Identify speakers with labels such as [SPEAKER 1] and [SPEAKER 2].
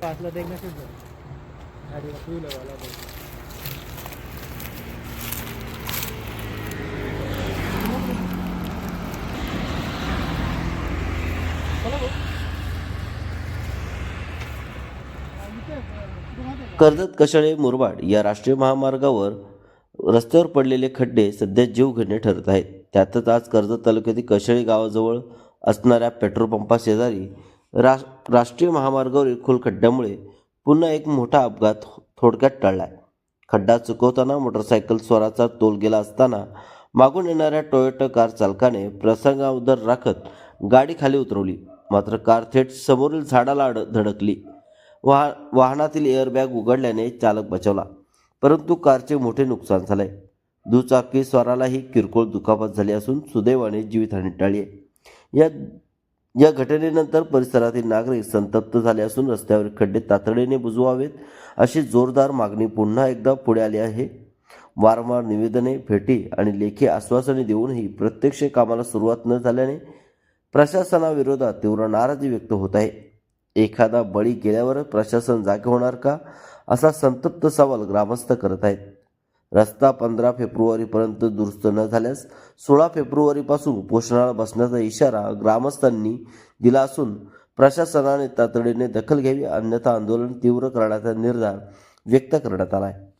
[SPEAKER 1] पाचला मेसेज झाला टू व्हीलरवाला
[SPEAKER 2] कर्जत कशाळे मुरबाड या राष्ट्रीय महामार्गावर रस्त्यावर पडलेले खड्डे सध्या जीवघेणे ठरत आहेत. त्यातच आज कर्जत तालुक्यातील कशेळी गावाजवळ असणाऱ्या पेट्रोल पंपाशेजारी रा राष्ट्रीय महामार्गावरील खोल खड्ड्यामुळे पुन्हा एक मोठा अपघात हो-, थोडक्यात टळला आहे खड्डा चुकवताना मोटरसायकल स्वराचा तोल गेला असताना मागून येणाऱ्या टोयोटा कार चालकाने प्रसंगाउदर राखत गाडी खाली उतरवली. मात्र कार थेट समोरील झाडाला अड धडकली. वाह वाहनातील एअरबॅग उघडल्याने चालक बचावला. परंतु कारचे मोठे नुकसान झाले दुचाकी स्वारालाही किरकोळ दुखापत झाली असून सुदैवाने जीवितहानी टाळली आहे. या या घटनेनंतर परिसरातील नागरिक संतप्त झाले असून रस्त्यावर खड्डे तातडीने बुजवावेत अशी जोरदार मागणी पुन्हा एकदा पुढे आली आहे. वारंवार निवेदने भेटी आणि लेखी आश्वासने देऊनही प्रत्यक्ष कामाला सुरुवात न झाल्याने प्रशासनाविरोधात तीव्र नाराजी व्यक्त होत आहे. एखादा बळी गेल्यावर प्रशासन जागे होणार का? असा संतप्त सवाल ग्रामस्थ करत आहेत. रस्ता पंधरा फेब्रुवारीपर्यंत दुरुस्त न झाल्यास सोळा फेब्रुवारीपासून उपोषणाला बसण्याचा इशारा ग्रामस्थांनी दिला असून प्रशासनाने तातडीने दखल घ्यावी अन्यथा आंदोलन तीव्र करण्याचा निर्धार व्यक्त करण्यात आला आहे.